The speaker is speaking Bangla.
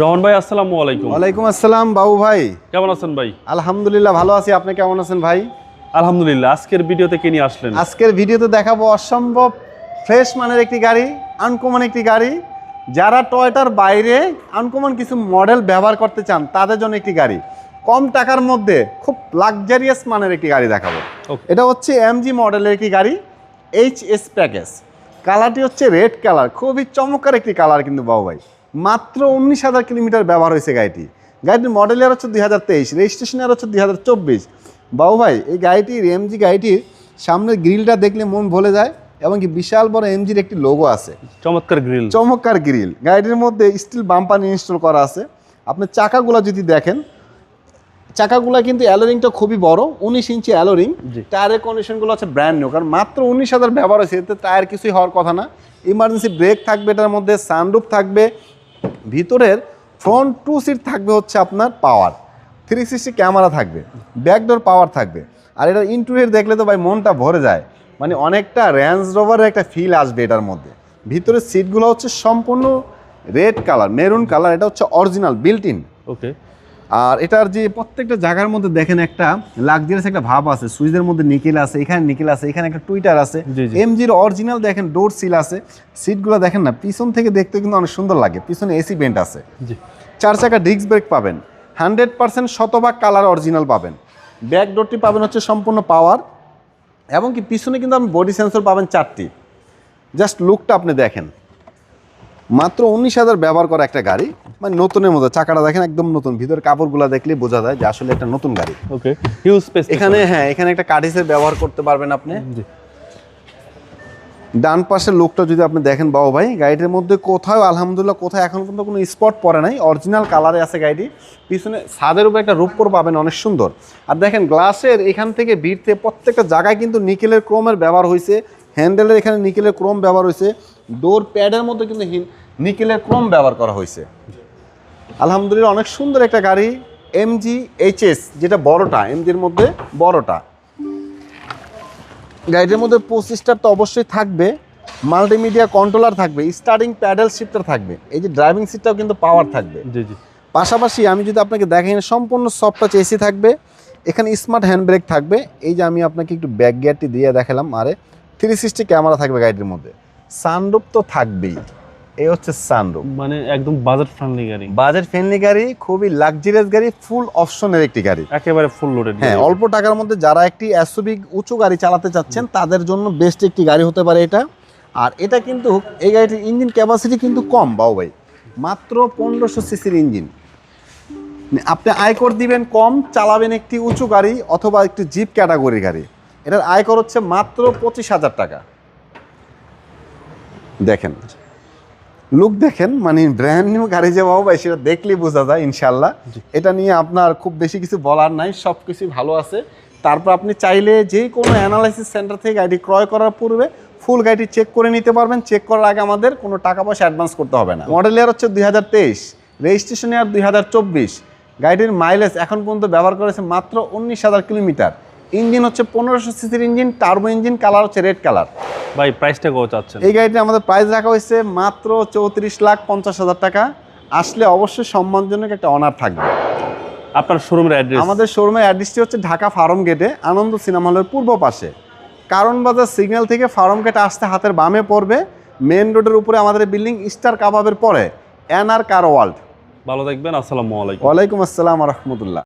রহমান ভাই আসসালামু আলাইকুম। ওয়ালাইকুম আসসালাম বাবু ভাই। কেমন আছেন ভাই? আলহামদুলিল্লাহ ভালো আছি আপনি কেমন আছেন ভাই? আলহামদুলিল্লাহ আজকের ভিডিওতে কে নিয়ে আসলেন? আজকের ভিডিওতে দেখাবো অসম্ভব ফ্রেশ মানের একটি গাড়ি আনকমন একটি গাড়ি। যারা টয়টার বাইরে আনকমন কিছু মডেল ব্যবহার করতে চান তাদের জন্য একটি গাড়ি। কম টাকার মধ্যে খুব লাক্সারিয়াস মানের একটি গাড়ি দেখাবো। এটা হচ্ছে এমজি মডেলের একটি গাড়ি এইচ এস প্যাকেজ কালারটি হচ্ছে রেড কালার খুবই চমৎকার একটি কালার কিন্তু বাবু ভাই। মাত্র উনিশ হাজার কিলোমিটার ব্যবহার হয়েছে গাড়িটি। গাড়িটির মডেল ইয়ার হচ্ছে দুই হাজার তেইশ রেজিস্ট্রেশন ইয়ার হচ্ছে দুই হাজার চব্বিশ। বাবু ভাই এই গাড়িটির এমজি গাড়িটির সামনের গ্রিলটা দেখলে মন ভরে যায় এবং কি বিশাল বড় এমজির একটি লোগো আছে। চমৎকার গ্রিল চমৎকার গ্রিল গাড়িটির মধ্যে স্টিল বাম্পার ইনস্টল করা আছে। আপনি চাকাগুলো যদি দেখেন চাকাগুলো কিন্তু অ্যালোরিংটা খুবই বড় উনিশ ইঞ্চি অ্যালোরিং। টায়ারের কন্ডিশনগুলো আছে ব্র্যান্ড নিউ কারণ মাত্র উনিশ হাজার ব্যবহার হয়েছে এতে টায়ার কিছুই হওয়ার কথা না। ইমার্জেন্সি ব্রেক থাকবে এটার মধ্যে সানরুফ থাকবে ভিতরের ফ্রন্ট টু সিট থাকবে হচ্ছে আপনার পাওয়ার থ্রি সিক্সটি ক্যামেরা থাকবে ব্যাকডোর পাওয়ার থাকবে। আর এটা ইন্টুরিয়ার দেখলে তো ভাই মনটা ভরে যায়। মানে অনেকটা র্যান্স রোভারের একটা ফিল আসবে এটার মধ্যে। ভিতরের সিটগুলো হচ্ছে সম্পূর্ণ রেড কালার মেরুন কালার এটা হচ্ছে অরিজিনাল বিল্ট ইন ওকে আর এটার যে প্রত্যেকটা জায়গার মধ্যে দেখেন একটা লাক্সারিয়াস একটা ভাব আছে সুইচের মধ্যে নিকেল আছে এখানে নিকেল আছে এখানে একটা টুইটার আছে। এমজির অরিজিনাল দেখেন ডোর সিল আছে সিটগুলো দেখেন না পিছন থেকে দেখতে কিন্তু অনেক সুন্দর লাগে পিছনে এসি বেন্ট আছে। চার চাকা ডিস্ক ব্রেক পাবেন হান্ড্রেড পার্সেন্ট শতভাগ কালার অরিজিনাল পাবেন। ব্যাক ডোরটি পাবেন হচ্ছে সম্পূর্ণ পাওয়ার এবং কি পিছনে কিন্তু আপনি বডি সেন্সর পাবেন চারটি। জাস্ট লুকটা আপনি দেখেন। মাত্র উনিশ হাজার ব্যবহার করা একটা গাড়ি মানে নতুনের মতো চাকাটা দেখেন একদম নতুন। ভিতরে কাপড়গুলো দেখলে বোঝা যায় যে আসলে একটা নতুন গাড়ি। ওকে হিউজ স্পেস এখানে হ্যাঁ এখানে একটা কাঠিসের ব্যবহার করতে পারবেন আপনি। জি। ডান পাশের লোকটা যদি আপনি দেখেন বাবু ভাই গাড়িটির মধ্যে কোথাও আলহামদুলিল্লাহ কোথাও এখন পর্যন্ত কোনো স্পট পড়ে নাই। অরিজিনাল কালারে আছে গাড়িটি। পিছনে ছাদের উপরে একটা রূপকর পাবেন অনেক সুন্দর। আর দেখেন গ্লাসের এখান থেকে ভিড়তে প্রত্যেকটা জায়গায় কিন্তু নিকেলের ক্রোমের ব্যবহার হয়েছে। হ্যান্ডেলের এখানে নিকেলের ক্রোম ব্যবহার হয়েছে। ডোর প্যাডের মধ্যে কিন্তু নিকেলের ক্রোম ব্যবহার করা হয়েছে। আলহামদুলিল্লাহ অনেক সুন্দর একটা গাড়ি এমজি এইচএস যেটা বড়টা এমজির মধ্যে বড়টা। গাড়িটির মধ্যে পঁচিশটার তো অবশ্যই থাকবে মাল্টিমিডিয়া কন্ট্রোলার থাকবে স্টার্টিং প্যাডেল শিফটার থাকবে এই যে ড্রাইভিং সিটটাও কিন্তু পাওয়ার থাকবে। জি জি। পাশাপাশি আমি যদি আপনাকে দেখেন সম্পূর্ণ সফট টাচ এসি থাকবে এখানে স্মার্ট হ্যান্ড ব্রেক থাকবে এই যে আমি আপনাকে একটু ব্যাক গিয়ারটি দিয়ে দেখালাম আরে থ্রি সিক্সটি ক্যামেরা থাকবে গাড়িটির মধ্যে। সানরুপ তো থাকবেই। এই হচ্ছে সানরুপ মানে একদম বাজেট ফ্রেন্ডলি গাড়ি। বাজেট ফ্রেন্ডলি গাড়ি খুবই লাক্সারিয়াস গাড়ি ফুল অপশনের একটি গাড়ি। একেবারে ফুল লোডেড হ্যাঁ অল্প টাকার মধ্যে যারা একটি এসওবি উঁচু গাড়ি চালাতে চাচ্ছেন তাদের জন্য বেস্ট একটি গাড়ি হতে পারে এটা। আর এটা কিন্তু এই গাড়িটির ইঞ্জিন ক্যাপাসিটি কিন্তু কম বাউ ভাই। মাত্র পনেরোশো সিসির ইঞ্জিন আপনি আয়কর দিবেন কম চালাবেন একটি উঁচু গাড়ি অথবা একটি জিপ ক্যাটাগরি গাড়ি। এটার আয়কর হচ্ছে মাত্র পঁচিশ হাজার টাকা। দেখেন লুক দেখেন মানে ব্র্যান্ড নিউ গাড়ি যে বাবু ভাই সেটা দেখলেই বোঝা যায় ইনশাল্লাহ। এটা নিয়ে আপনার খুব বেশি কিছু বলার নাই সব কিছুই ভালো আছে। তারপর আপনি চাইলে যে কোনো অ্যানালাইসিস সেন্টার থেকে গাড়ি ক্রয় করার পূর্বে ফুল গাড়িটি চেক করে নিতে পারবেন। চেক করার আগে আমাদের কোনো টাকা পয়সা অ্যাডভান্স করতে হবে না। মডেল ইয়ার হচ্ছে দুই হাজার তেইশ রেজিস্ট্রেশন ইয়ার দুই হাজার চব্বিশ। গাড়িটির মাইলেজ এখন পর্যন্ত ব্যবহার করেছে মাত্র উনিশ হাজার কিলোমিটার। ইঞ্জিন হচ্ছে পনেরোশো সিসির ইঞ্জিন টার্বো ইঞ্জিন কালার হচ্ছে রেড কালার ভাই প্রাইসটা কত চাচ্ছেন? এই গাড়িটি আমাদের প্রাইস রাখা হয়েছে মাত্র চৌত্রিশ লাখ পঞ্চাশ হাজার টাকা। আসলে অবশ্যই সম্মানজনক একটা অনার থাকবে। আপনার শোরুমের অ্যাড্রেস আমাদের শোরুমের অ্যাড্রেসটি হচ্ছে ঢাকা ফার্ম গেটে আনন্দ সিনেমা হলের পূর্ব পাশে। কারণ বাজার সিগন্যাল থেকে ফার্ম গেট আসতে হাতের বামে পড়বে। মেন রোডের উপরে আমাদের বিল্ডিং স্টার কাবাবের পরে এনআর কার ওয়ার্ল্ড ভালো থাকবেন আসসালামু আলাইকুম। ওয়ালাইকুম আসসালাম রহমতুল্লাহ।